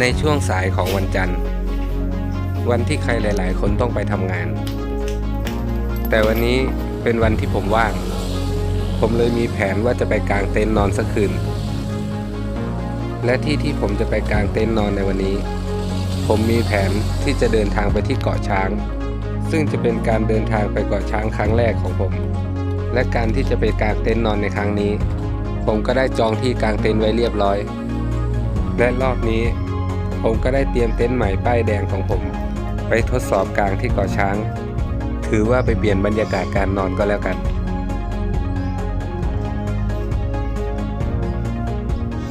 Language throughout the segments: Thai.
ในช่วงสายของวันจันทร์ วันที่ใครหลาย ๆ คนต้องไปทำงาน แต่วันนี้เป็นวันที่ผมว่าง ผมเลยมีแผนว่าจะไปกางเต็นท์นอนสักคืน และที่ที่ผมจะไปกางเต็นท์นอนในวันนี้ ผมมีแผนที่จะเดินทางไปที่เกาะช้าง ซึ่งจะเป็นการเดินทางไปเกาะช้างครั้งแรกของผม และการที่จะไปกางเต็นท์นอนในครั้งนี้ ผมก็ได้จองที่กางเต็นท์ไว้เรียบร้อยและรอบนี้ ผมก็ได้เตรียมเต็นท์ใหม่ป้ายแดงของผม ไปทดสอบกลางที่เกาะช้าง ถือว่าไปเปลี่ยนบรรยากาศการนอนก็แล้วกัน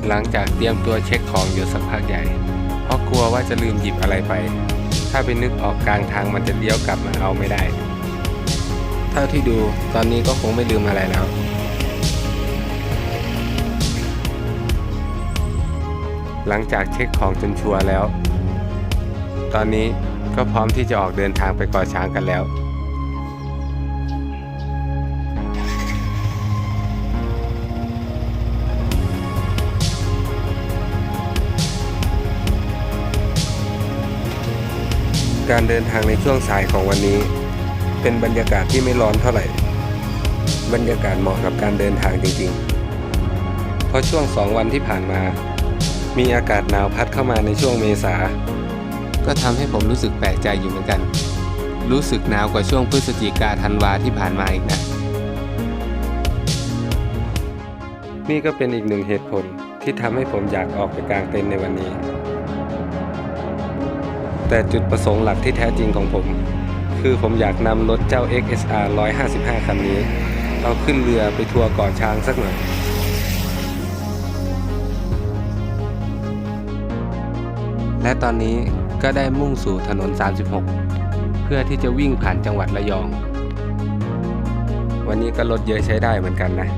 หลังจากเตรียมตัวเช็คของอยู่สักพักใหญ่ เพราะกลัวว่าจะลืมหยิบอะไรไป ถ้าไปนึกออกกลางทางมันจะเลี้ยวกลับมาเอาไม่ได้ เท่าที่ดูตอนนี้ก็คงไม่ลืมอะไรแล้ว หลังจากเช็คของจนชัวร์แล้ว ตอนนี้ก็พร้อมที่จะออกเดินทางไปเกาะช้างกันแล้ว การเดินทางในช่วงสายของวันนี้ เป็นบรรยากาศที่ไม่ร้อนเท่าไหร่ บรรยากาศเหมาะกับการเดินทางจริงๆ เพราะช่วงสองวันที่ผ่านมา มีอากาศหนาวพัดเข้ามาในช่วงเมษา ก็ทำให้ผมรู้สึกแปลกใจอยู่เหมือนกัน รู้สึกหนาวกว่าช่วงพฤศจิกาธันวาที่ผ่านมาอีกนะ นี่ก็เป็นอีกหนึ่งเหตุผลที่ทำให้ผมอยากออกไปกางเต็นท์ในวันนี้ แต่จุดประสงค์หลักที่แท้จริงของผม คือผมอยากนำรถเจ้า XSR 155 คันนี้ เอาขึ้นเรือไปทัวร์เกาะช้างสักหน่อย และตอนนี้ก็ได้มุ่งสู่ถนน 36 เพื่อที่จะวิ่งผ่านจังหวัดระยอง วันนี้ก็รถเยอะใช้ได้เหมือนกันนะ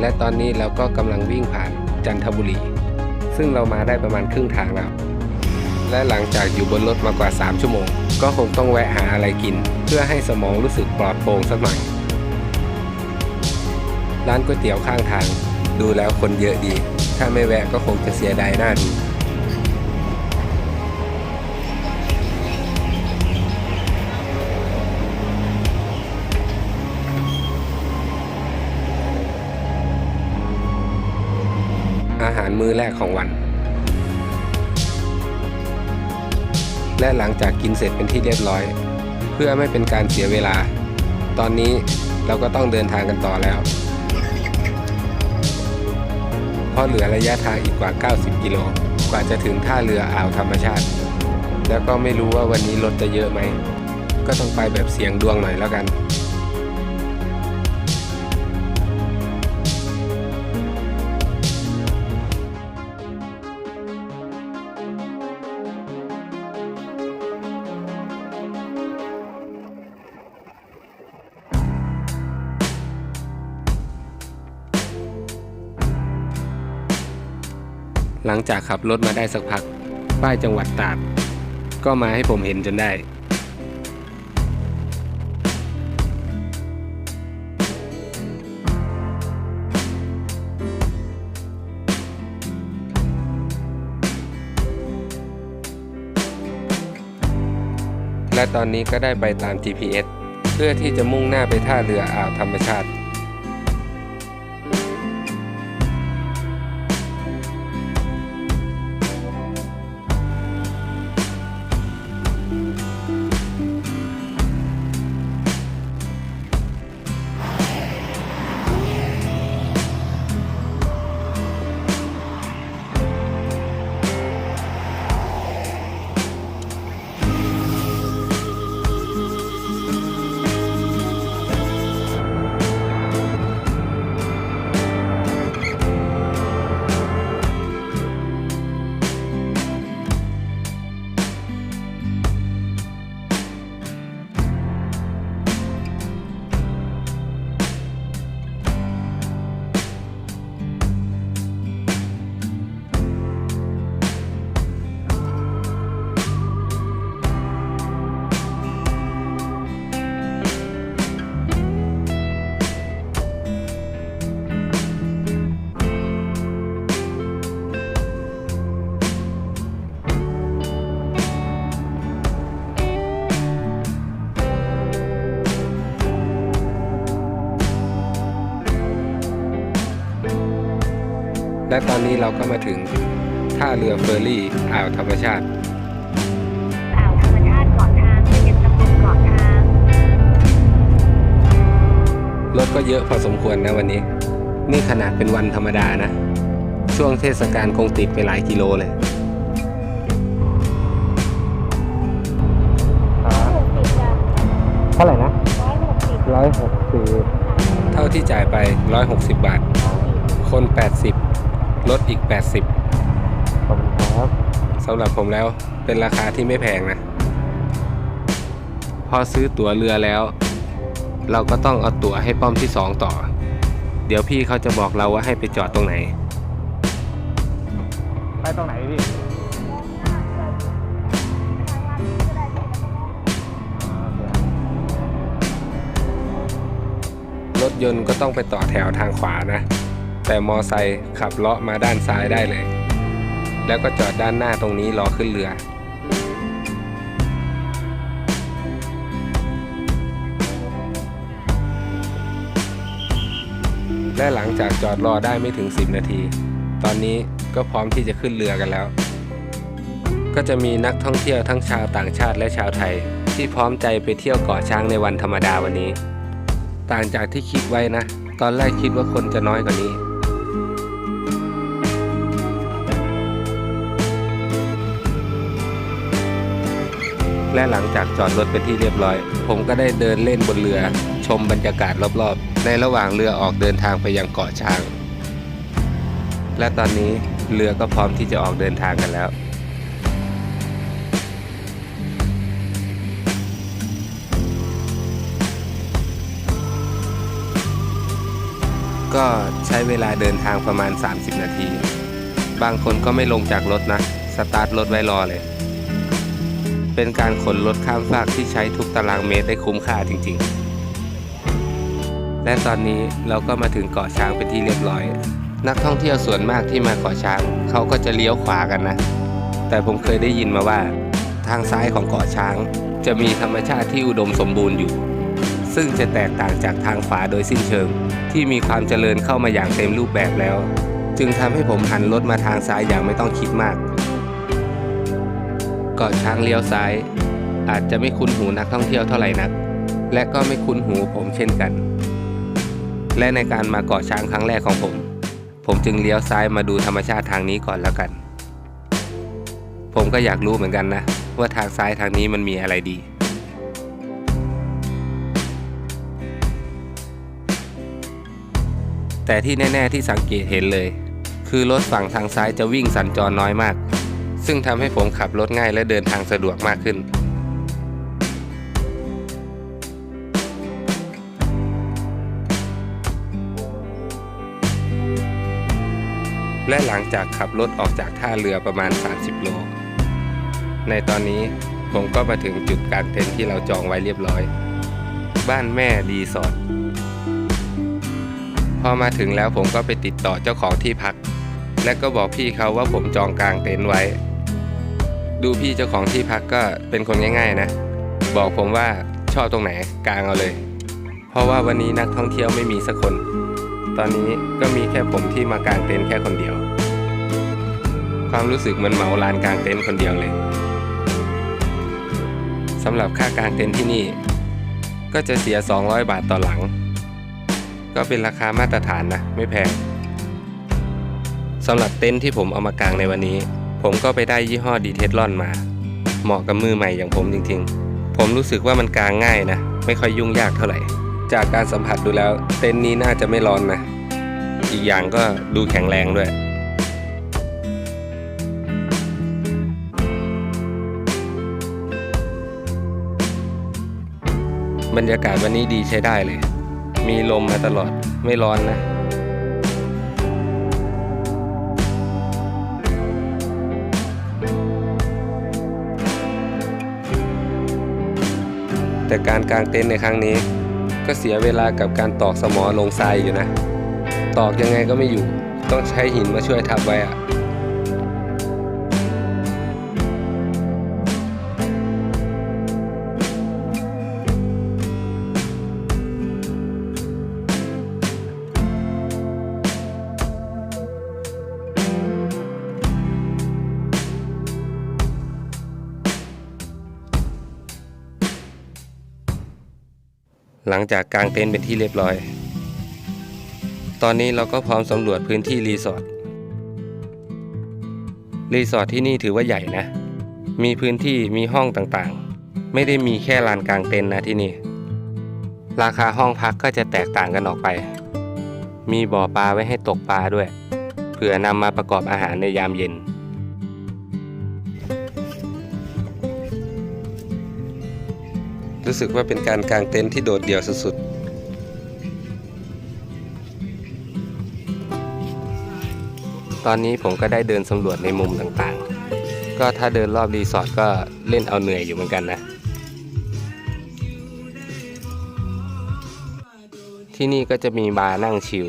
และตอนนี้เราก็กำลังวิ่งผ่านจันทบุรี ซึ่งเรามาได้ประมาณครึ่งทางแล้ว และหลังจากอยู่บนรถมากว่า 3 ชั่วโมง ก็คงต้องแวะหาอะไรกิน เพื่อให้สมองรู้สึกปลอดโปร่งสักหน่อย ร้านก๋วยเตี๋ยวข้างทาง ดูแล้วคนเยอะดี ถ้าไม่แวะก็คงจะเสียดายหน้าดูอาหารมื้อแรกของวัน และหลังจากกินเสร็จเป็นที่เรียบร้อย เพื่อไม่เป็นการเสียเวลา ตอนนี้เราก็ต้องเดินทางกันต่อแล้ว เพราะเหลือระยะทางอีกกว่า 90 กิโล กว่าจะถึงท่าเรืออ่าวธรรมชาติ แล้วก็ไม่รู้ว่าวันนี้รถจะเยอะไหม ก็ต้องไปแบบเสียงดวงหน่อยแล้วกัน หลังจากขับรถมาได้สักพัก ป้ายจังหวัดตาดก็มาให้ผมเห็นจนได้ และตอนนี้ก็ได้ไปตาม GPS เพื่อที่จะมุ่งหน้าไปท่าเรืออ่าวธรรมชาติ และตอนนี้เราก็มาถึงท่าเรือเฟอร์รี่อ่าวธรรมชาติอ่าวธรรมชาติเกาะช้างเป็นตำบลเกาะช้างรถก็เยอะพอสมควรนะวันนี้ นี่ขนาดเป็นวันธรรมดานะ ช่วงเทศกาลคงติดไปหลายกิโลเลยหกสิบจ้ะเท่าไหร่นะร้อยหกสิบร้อยหกสิบเท่าที่จ่ายไป160บาท คน80 ลดอีก 80ขอบคุณครับสำหรับผมแล้วเป็นราคาที่ไม่แพงนะ พอซื้อตั๋วเรือแล้ว เราก็ต้องเอาตั๋วให้ป้อมที่ 2 ต่อ เดี๋ยวพี่เขาจะบอกเราว่าให้ไปจอดตรงไหน ไปตรงไหนพี่รถยนต์ก็ต้องไปต่อแถวทางขวานะ แต่มอไซค์ขับเลาะมาด้านซ้ายได้เลย แล้วก็จอดด้านหน้าตรงนี้รอขึ้นเรือ และหลังจากจอดรอได้ไม่ถึง 10 นาที ตอนนี้ก็พร้อมที่จะขึ้นเรือกันแล้ว ก็จะมีนักท่องเที่ยวทั้งชาวต่างชาติและชาวไทย ที่พร้อมใจไปเที่ยวเกาะช้างในวันธรรมดาวันนี้ ต่างจากที่คิดไว้นะ ตอนแรกคิดว่าคนจะน้อยกว่านี้ และหลังจากจอดรถเป็นที่เรียบร้อย ผมก็ได้เดินเล่นบนเรือ ชมบรรยากาศรอบๆ ในระหว่างเรือออกเดินทางไปยังเกาะช้าง และตอนนี้เรือก็พร้อมที่จะออกเดินทางกันแล้วก็ใช้เวลาเดินทางประมาณ 30 นาที บางคนก็ไม่ลงจากรถนะ สตาร์ทรถไว้รอเลย เป็นการขนรถข้ามฟากที่ใช้ทุกตารางเมตรได้คุ้มค่าจริงๆ และตอนนี้เราก็มาถึงเกาะช้างเป็นที่เรียบร้อย นักท่องเที่ยวส่วนมากที่มาเกาะช้างเขาก็จะเลี้ยวขวากันนะ แต่ผมเคยได้ยินมาว่า ทางซ้ายของเกาะช้าง จะมีธรรมชาติที่อุดมสมบูรณ์อยู่ ซึ่งจะแตกต่างจากทางขวาโดยสิ้นเชิง ที่มีความเจริญเข้ามาอย่างเต็มรูปแบบแล้ว จึงทำให้ผมหันรถมาทางซ้ายอย่างไม่ต้องคิดมาก เกาะช้างเลี้ยวซ้าย อาจจะไม่คุ้นหูนักท่องเที่ยวเท่าไหร่นัก และก็ไม่คุ้นหูผมเช่นกัน และในการมาเกาะช้างครั้งแรกของผม ผมจึงเลี้ยวซ้ายมาดูธรรมชาติทางนี้ก่อนแล้วกัน ผมก็อยากรู้เหมือนกันนะ ว่าทางซ้ายทางนี้มันมีอะไรดีแต่ที่แน่ ๆ ที่สังเกตเห็นเลย คือรถฝั่งทางซ้ายจะวิ่งสัญจรน้อยมาก ซึ่งทำให้ผมขับรถง่ายและเดินทางสะดวกมากขึ้น และหลังจากขับรถออกจากท่าเรือประมาณ 30 โล ในตอนนี้ผมก็มาถึงจุดกางเต็นท์ที่เราจองไว้เรียบร้อย บ้านแม่รีสอร์ทพอมาถึงแล้วผมก็ไปติดต่อเจ้าของที่พัก และก็บอกพี่เขาว่าผมจองกลางเต็นท์ไว้ ดูพี่เจ้าของที่พักก็เป็นคนง่ายๆนะ บอกผมว่าชอบตรงไหนกลางเอาเลย เพราะว่าวันนี้นักท่องเที่ยวไม่มีสักคน ตอนนี้ก็มีแค่ผมที่มากางเต็นท์แค่คนเดียว ความรู้สึกเหมือนเหมาลานกางเต็นท์คนเดียวเลยสำหรับค่ากางเต็นท์ที่นี่ ก็จะเสีย 200 บาทต่อหลัง ก็เป็นราคามาตรฐานนะ ไม่แพงสำหรับเต็นท์ที่ผมเอามากางในวันนี้ ผมก็ไปได้ยี่ห้อดีเทสลอนมา เหมาะกับมือใหม่อย่างผมจริงๆ ผมรู้สึกว่ามันกางง่ายนะ ไม่ค่อยยุ่งยากเท่าไหร่ จากการสัมผัสดูแล้วเต็นท์นี้น่าจะไม่ร้อนนะ อีกอย่างก็ดูแข็งแรงด้วยบรรยากาศวันนี้ดีใช้ได้เลย มีลมมาตลอด ไม่ร้อนนะ แต่การกางเต็นท์ในครั้งนี้ ก็เสียเวลากับการตอกสมอลงทรายอยู่นะ ตอกยังไงก็ไม่อยู่ ต้องใช้หินมาช่วยทับไว้อะ หลังจากกางเต็นท์เป็นที่เรียบร้อย ตอนนี้เราก็พร้อมสำรวจพื้นที่รีสอร์ท รีสอร์ทที่นี่ถือว่าใหญ่นะ มีพื้นที่มีห้องต่างๆ ไม่ได้มีแค่ลานกลางเต็นท์นะที่นี่ ราคาห้องพักก็จะแตกต่างกันออกไป มีบ่อปลาไว้ให้ตกปลาด้วยเพื่อนำมาประกอบอาหารในยามเย็น รู้สึกว่าเป็นการกางเต็นท์ที่โดดเดี่ยวสุดๆตอนนี้ผมก็ได้เดินสำรวจในมุมต่างๆ ก็ถ้าเดินรอบรีสอร์ทก็เล่นเอาเหนื่อยอยู่เหมือนกันนะ ที่นี่ก็จะมีบาร์นั่งชิล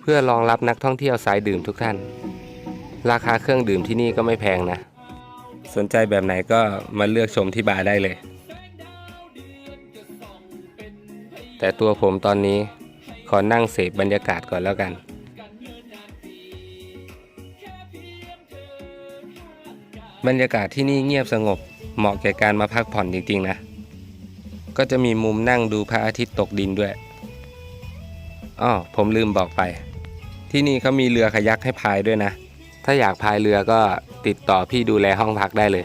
เพื่อรองรับนักท่องเที่ยวสายดื่มทุกท่าน ราคาเครื่องดื่มที่นี่ก็ไม่แพงนะ สนใจแบบไหนก็มาเลือกชมที่บาร์ได้เลย แต่ตัวผมตอนนี้ขอนั่งเสพบรรยากาศก่อนแล้วกัน บรรยากาศที่นี่เงียบสงบ เหมาะแก่การมาพักผ่อนจริงๆนะ ก็จะมีมุมนั่งดูพระอาทิตย์ตกดินด้วยอ้อผมลืมบอกไป ที่นี่เขามีเรือขยักให้พายด้วยนะ ถ้าอยากพายเรือก็ติดต่อพี่ดูแลห้องพักได้เลย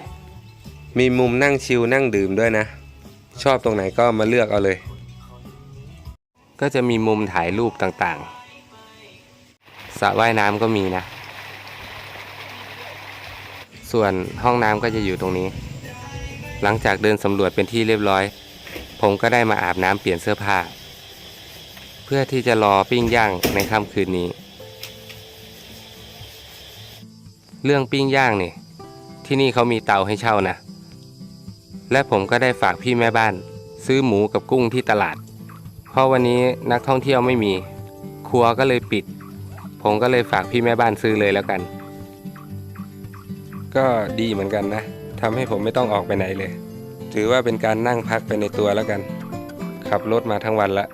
มีมุมนั่งชิลนั่งดื่มด้วยนะ ชอบตรงไหนก็มาเลือกเอาเลย ก็จะมีมุมถ่ายรูปต่างๆสระว่ายน้ำก็มีนะ ส่วนห้องน้ำก็จะอยู่ตรงนี้ หลังจากเดินสำรวจเป็นที่เรียบร้อย ผมก็ได้มาอาบน้ำเปลี่ยนเสื้อผ้า เพื่อที่จะรอปิ้งย่างในค่ำคืนนี้ เรื่องปิ้งย่างนี่ที่นี่เขามีเตาให้เช่านะ และผมก็ได้ฝากพี่แม่บ้าน ซื้อหมูกับกุ้งที่ตลาด เพราะวันนี้นักท่องเที่ยวไม่มี ครัวก็เลยปิด ผมก็เลยฝากพี่แม่บ้านซื้อเลยแล้วกัน ก็ดีเหมือนกันนะทำให้ผมไม่ต้องออกไปไหนเลย ถือว่าเป็นการนั่งพักไปในตัวแล้วกัน ขับรถมาทั้งวันละ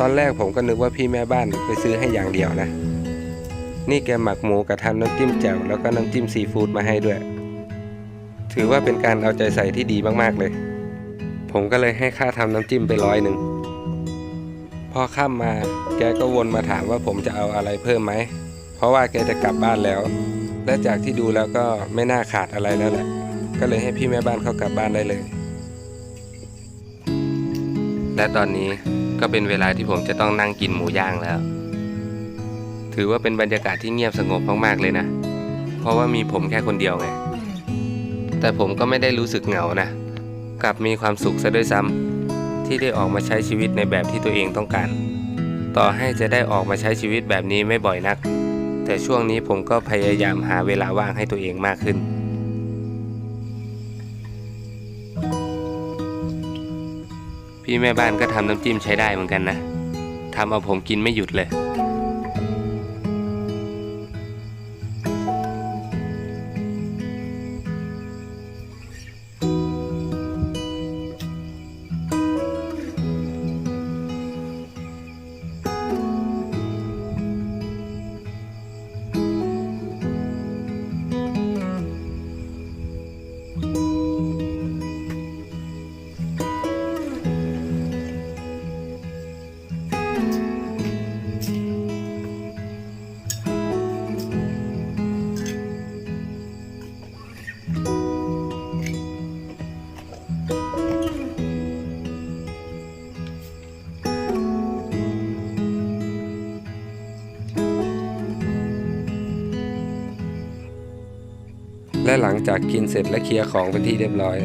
ตอนแรกผมก็นึกว่าพี่แม่บ้านไปซื้อให้อย่างเดียวนะ นี่แกหมักหมูกับทำน้ำจิ้มแจ่วแล้วก็น้ำจิ้มซีฟู้ดมาให้ด้วย ถือว่าเป็นการเอาใจใส่ที่ดีมาก ๆ เลย ผมก็เลยให้ค่าทำน้ำจิ้มไปร้อยหนึ่งพอข้ามมาแกก็วนมาถามว่าผมจะเอาอะไรเพิ่มไหม เพราะว่าแกจะกลับบ้านแล้ว และจากที่ดูแล้วก็ไม่น่าขาดอะไรแล้วแหละ ก็เลยให้พี่แม่บ้านเขากลับบ้านได้เลย และตอนนี้ก็เป็นเวลาที่ผมจะต้องนั่งกินหมูย่างแล้ว ถือว่าเป็นบรรยากาศที่เงียบสงบมากๆเลยนะ เพราะว่ามีผมแค่คนเดียวไง แต่ผมก็ไม่ได้รู้สึกเหงานะ กลับมีความสุขซะด้วยซ้ำที่ได้ออกมาใช้ชีวิตในแบบที่ตัวเองต้องการ ต่อให้จะได้ออกมาใช้ชีวิตแบบนี้ไม่บ่อยนัก แต่ช่วงนี้ผมก็พยายามหาเวลาว่างให้ตัวเองมากขึ้นพี่แม่บ้านก็ทำน้ำจิ้มใช้ได้เหมือนกันนะ ทำเอาผมกินไม่หยุดเลย และหลังจากกินเสร็จและเคลียร์ของเป็นที่เรียบร้อย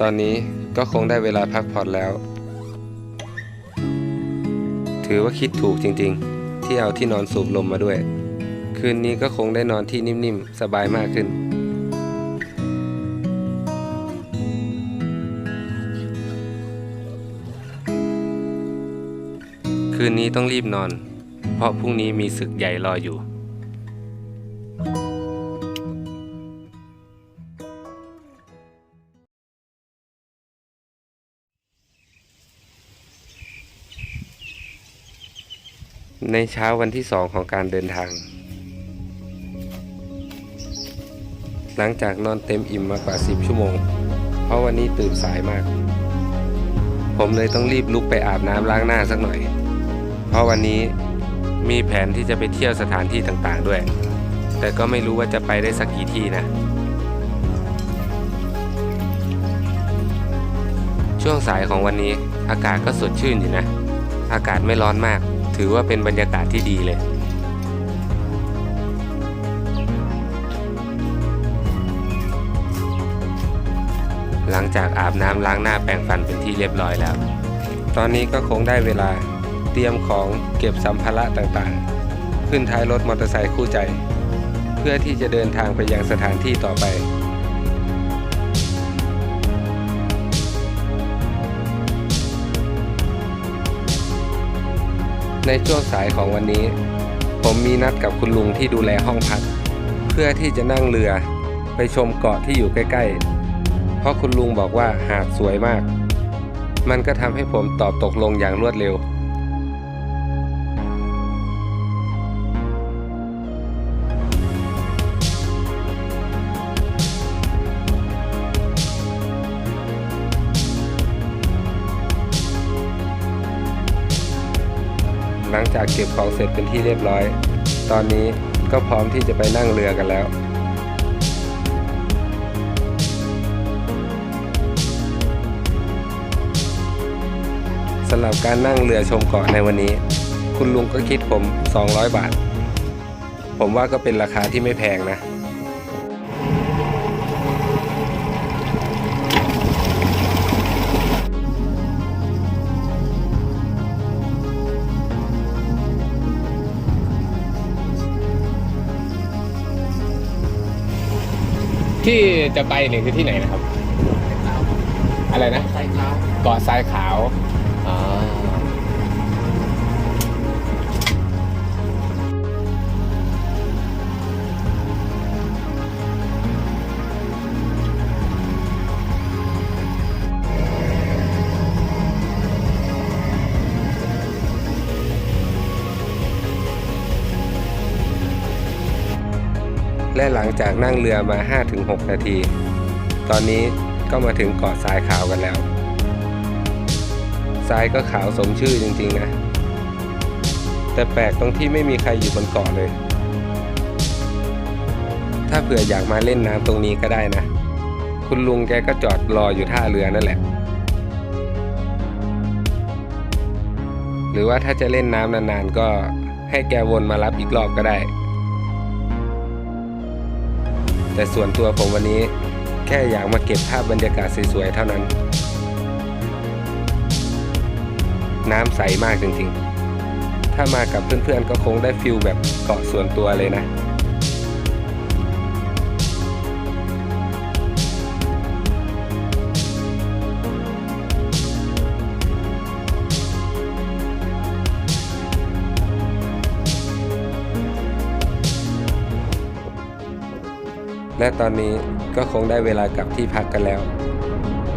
ตอนนี้ก็คงได้เวลาพักผ่อนแล้ว ถือว่าคิดถูกจริงๆ ที่เอาที่นอนสูบลมมาด้วย คืนนี้ก็คงได้นอนที่นิ่มๆ สบายมากขึ้น คืนนี้ต้องรีบนอน เพราะพรุ่งนี้มีศึกใหญ่รออยู่ ในเช้าวันที่สองของการเดินทาง หลังจากนอนเต็มอิ่มมากว่า 10 ชั่วโมง เพราะวันนี้ตื่นสายมาก ผมเลยต้องรีบลุกไปอาบน้ำล้างหน้าสักหน่อย เพราะวันนี้มีแผนที่จะไปเที่ยวสถานที่ต่างๆด้วย แต่ก็ไม่รู้ว่าจะไปได้สักกี่ที่นะ ช่วงสายของวันนี้อากาศก็สดชื่นอยู่นะ อากาศไม่ร้อนมาก ถือว่าเป็นบรรยากาศที่ดีเลย หลังจากอาบน้ำล้างหน้าแปรงฟันเป็นที่เรียบร้อยแล้ว ตอนนี้ก็คงได้เวลาเตรียมของเก็บสัมภาระต่างๆ ขึ้นท้ายรถมอเตอร์ไซค์คู่ใจ เพื่อที่จะเดินทางไปยังสถานที่ต่อไป ในช่วงสายของวันนี้ ผมมีนัดกับคุณลุงที่ดูแลห้องพัก เพื่อที่จะนั่งเรือไปชมเกาะที่อยู่ใกล้ ๆ เพราะคุณลุงบอกว่าหาดสวยมาก มันก็ทำให้ผมตอบตกลงอย่างรวดเร็ว จากเก็บของเสร็จเป็นที่เรียบร้อย ตอนนี้ก็พร้อมที่จะไปนั่งเรือกันแล้วสำหรับการนั่งเรือชมเกาะในวันนี้ คุณลุงก็คิดผม 200 บาท ผมว่าก็เป็นราคาที่ไม่แพงนะ ที่จะไปเนี่ยคือที่ไหนนะครับ อะไรนะใส่เท้าเกาะทรายขาว และหลังจากนั่งเรือมา 5-6 นาที ตอนนี้ก็มาถึงเกาะทรายขาวกันแล้ว ทรายก็ขาวสมชื่อจริงๆนะ แต่แปลกตรงที่ไม่มีใครอยู่บนเกาะเลย ถ้าเผื่ออยากมาเล่นน้ำตรงนี้ก็ได้นะ คุณลุงแกก็จอดรออยู่ท่าเรือนั่นแหละ หรือว่าถ้าจะเล่นน้ำนานๆก็ให้แกวนมารับอีกรอบก็ได้ แต่ส่วนตัวผมวันนี้แค่อยากมาเก็บภาพบรรยากาศสวยๆเท่านั้น น้ำใสมากจริงๆ ถ้ามากับเพื่อนๆก็คงได้ฟิลแบบเกาะส่วนตัวเลยนะ และตอนนี้ก็คงได้เวลากลับที่พักกันแล้ว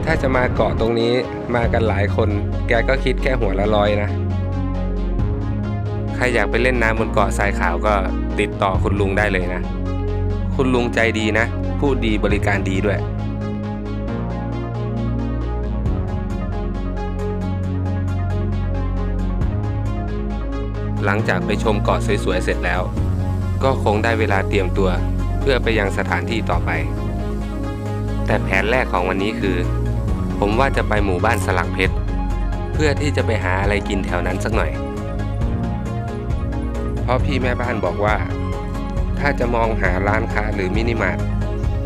ถ้าจะมาเกาะตรงนี้มากันหลายคน แกก็คิดแค่หัวละร้อยนะ ใครอยากไปเล่นน้ำบนเกาะทรายขาวก็ติดต่อคุณลุงได้เลยนะ คุณลุงใจดีนะ พูดดีบริการดีด้วยหลังจากไปชมเกาะสวยๆ เสร็จแล้ว ก็คงได้เวลาเตรียมตัว เพื่อไปยังสถานที่ต่อไป แต่แผนแรกของวันนี้คือ ผมว่าจะไปหมู่บ้านสลักเพชร เพื่อที่จะไปหาอะไรกินแถวนั้นสักหน่อย เพราะพี่แม่บ้านบอกว่า ถ้าจะมองหาร้านค้าหรือมินิมาร์ท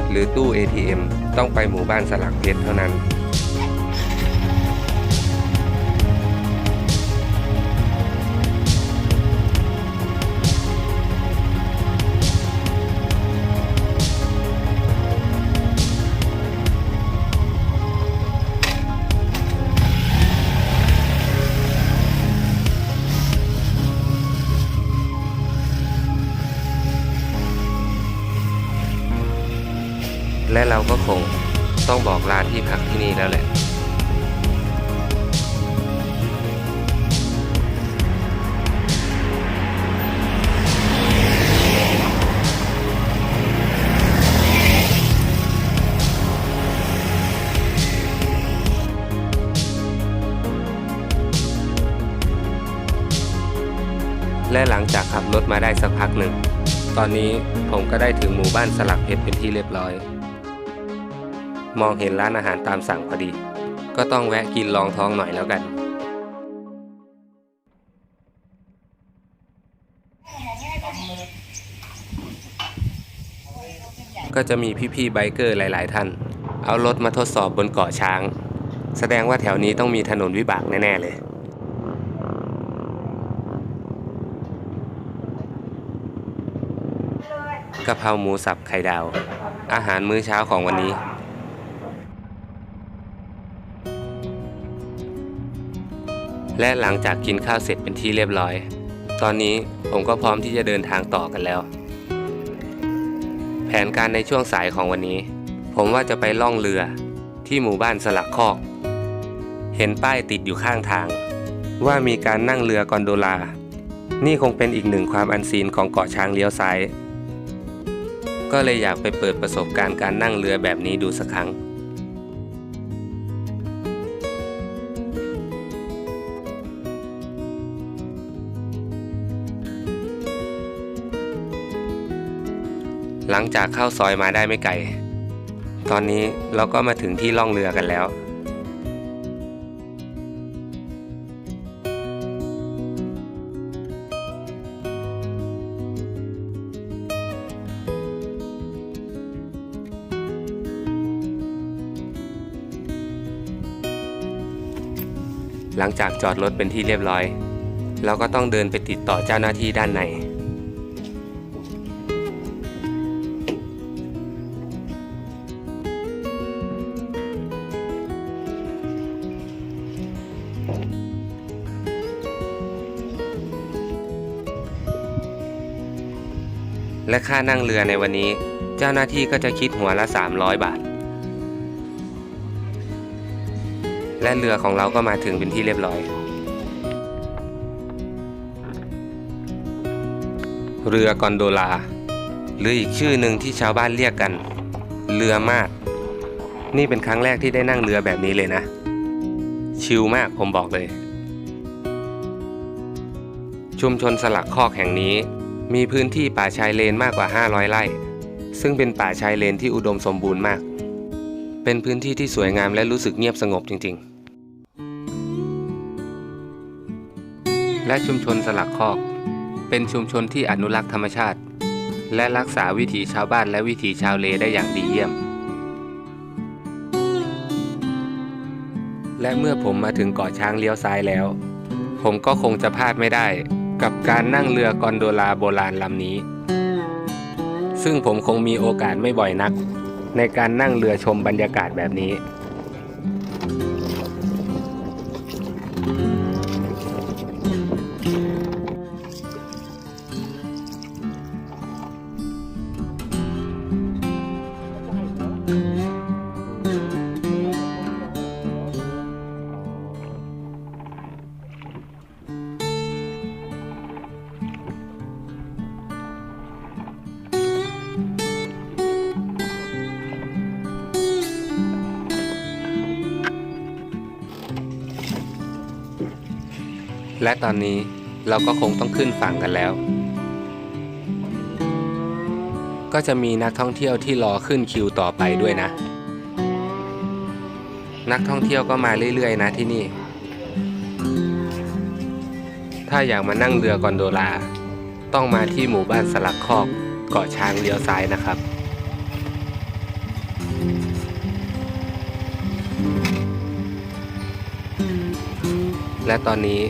หรือตู้ ATM ต้องไปหมู่บ้านสลักเพชรเท่านั้น และเราก็คงต้องบอกลาที่พักที่นี่แล้วแหละ และหลังจากขับรถมาได้สักพักหนึ่ง ตอนนี้ผมก็ได้ถึงหมู่บ้านสลักเพชรเป็นที่เรียบร้อย มองเห็นร้านอาหารตามสั่งพอดี ก็ต้องแวะกินรองท้องหน่อยแล้วกัน ก็จะมีพี่ๆไบเกอร์หลาย ๆ ท่าน เอารถมาทดสอบบนเกาะช้าง แสดงว่าแถวนี้ต้องมีถนนวิบากแน่ ๆ เลยกะเพราหมูสับไข่ดาว อาหารมื้อเช้าของวันนี้ และหลังจากกินข้าวเสร็จเป็นที่เรียบร้อย ตอนนี้ผมก็พร้อมที่จะเดินทางต่อกันแล้ว แผนการในช่วงสายของวันนี้ ผมว่าจะไปล่องเรือที่หมู่บ้านสลักคอก เห็นป้ายติดอยู่ข้างทาง ว่ามีการนั่งเรือกอนโดลา นี่คงเป็นอีกหนึ่งความอันซีนของเกาะช้างเลี้ยวซ้าย ก็เลยอยากไปเปิดประสบการณ์การนั่งเรือแบบนี้ดูสักครั้ง งจากเข้าซอยมาได้ไม่ไกล ตอนนี้เราก็มาถึงที่ล่องเรือกันแล้ว หลังจากจอดรถเป็นที่เรียบร้อย เราก็ต้องเดินไปติดต่อเจ้าหน้าที่ด้านใน ค่านั่งเรือในวันนี้ เจ้าหน้าที่ก็จะคิดหัวละ 300 บาท และเรือของเราก็มาถึงเป็นที่เรียบร้อย เรือกอนโดลา หรืออีกชื่อหนึ่งที่ชาวบ้านเรียกกัน เรือมาดนี่เป็นครั้งแรกที่ได้นั่งเรือแบบนี้เลยนะ ชิลมากผมบอกเลยชุมชนสลักคอกแห่งนี้ มีพื้นที่ป่าชายเลนมากกว่า 500 ไร่ ซึ่งเป็นป่าชายเลนที่อุดมสมบูรณ์มาก เป็นพื้นที่ที่สวยงามและรู้สึกเงียบสงบจริง ๆ และชุมชนสลักคอก เป็นชุมชนที่อนุรักษ์ธรรมชาติ และรักษาวิถีชาวบ้านและวิถีชาวเลได้อย่างดีเยี่ยม และเมื่อผมมาถึงเกาะช้างเลี้ยวซ้ายแล้ว ผมก็คงจะพลาดไม่ได้ กับการนั่งเรือกอนโดลาโบราณลำนี้ ซึ่งผมคงมีโอกาสไม่บ่อยนัก ในการนั่งเรือชมบรรยากาศแบบนี้ ตอนนี้เราก็คงต้องขึ้นฝั่งกันแล้ว ก็จะมีนักท่องเที่ยวที่รอขึ้นคิวต่อไปด้วยนะ นักท่องเที่ยวก็มาเรื่อยๆ นะที่นี่ ถ้าอยากมานั่งเรือกอนโดลา ต้องมาที่หมู่บ้านสลักคอกเกาะช้างเลี้ยวซ้ายนะครับและตอนนี้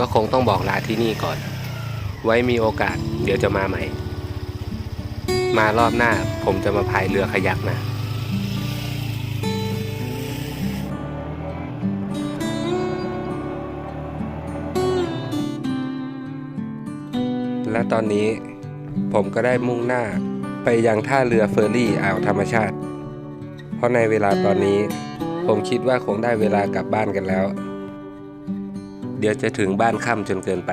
ก็คงต้องบอกลาที่นี่ก่อน ไว้มีโอกาสเดี๋ยวจะมาใหม่ มารอบหน้าผมจะมาพายเรือขยักนะและตอนนี้ผมก็ได้มุ่งหน้าไปยังท่าเรือเฟอร์รี่อ่าวธรรมชาติ เพราะในเวลาตอนนี้ผมคิดว่าคงได้เวลากลับบ้านกันแล้ว เดี๋ยวจะถึงบ้านค่ำจนเกินไป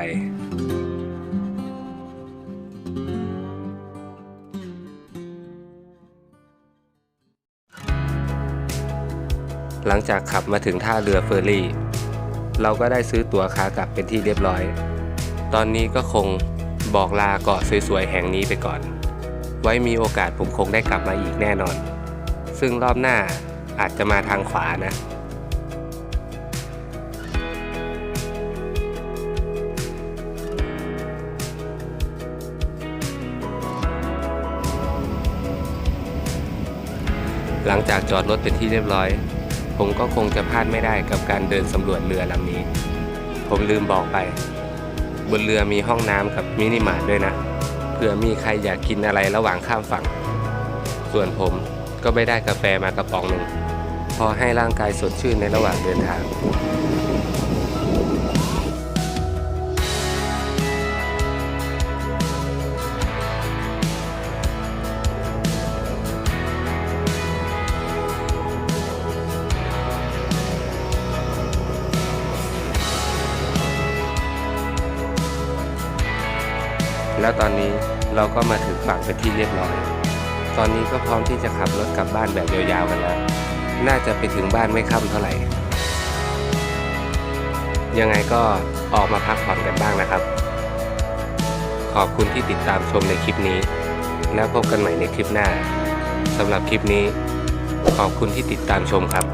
หลังจากขับมาถึงท่าเรือเฟอร์รี่ เราก็ได้ซื้อตั๋วขากลับเป็นที่เรียบร้อย ตอนนี้ก็คงบอกลาเกาะสวยๆ แห่งนี้ไปก่อน ไว้มีโอกาสผมคงได้กลับมาอีกแน่นอน ซึ่งรอบหน้าอาจจะมาทางขวานะ จอดรถเป็นที่เรียบร้อย ผมก็คงจะพลาดไม่ได้กับการเดินสำรวจเรือลำนี้ ผมลืมบอกไป บนเรือมีห้องน้ำกับมินิมาร์ทด้วยนะ เผื่อมีใครอยากกินอะไรระหว่างข้ามฝั่ง ส่วนผมก็ไม่ได้กาแฟมากระป๋องหนึ่งพอให้ร่างกายสดชื่นในระหว่างเดินทาง แล้วตอนนี้เราก็มาถึงฝั่งเป็นที่เรียบร้อย ตอนนี้ก็พร้อมที่จะขับรถกลับบ้านแบบยาวๆกันแล้ว น่าจะไปถึงบ้านไม่ค่ำเท่าไหร่ ยังไงก็ออกมาพักผ่อนกันบ้างนะครับ ขอบคุณที่ติดตามชมในคลิปนี้ แล้วพบกันใหม่ในคลิปหน้าสำหรับคลิปนี้ ขอบคุณที่ติดตามชมครับ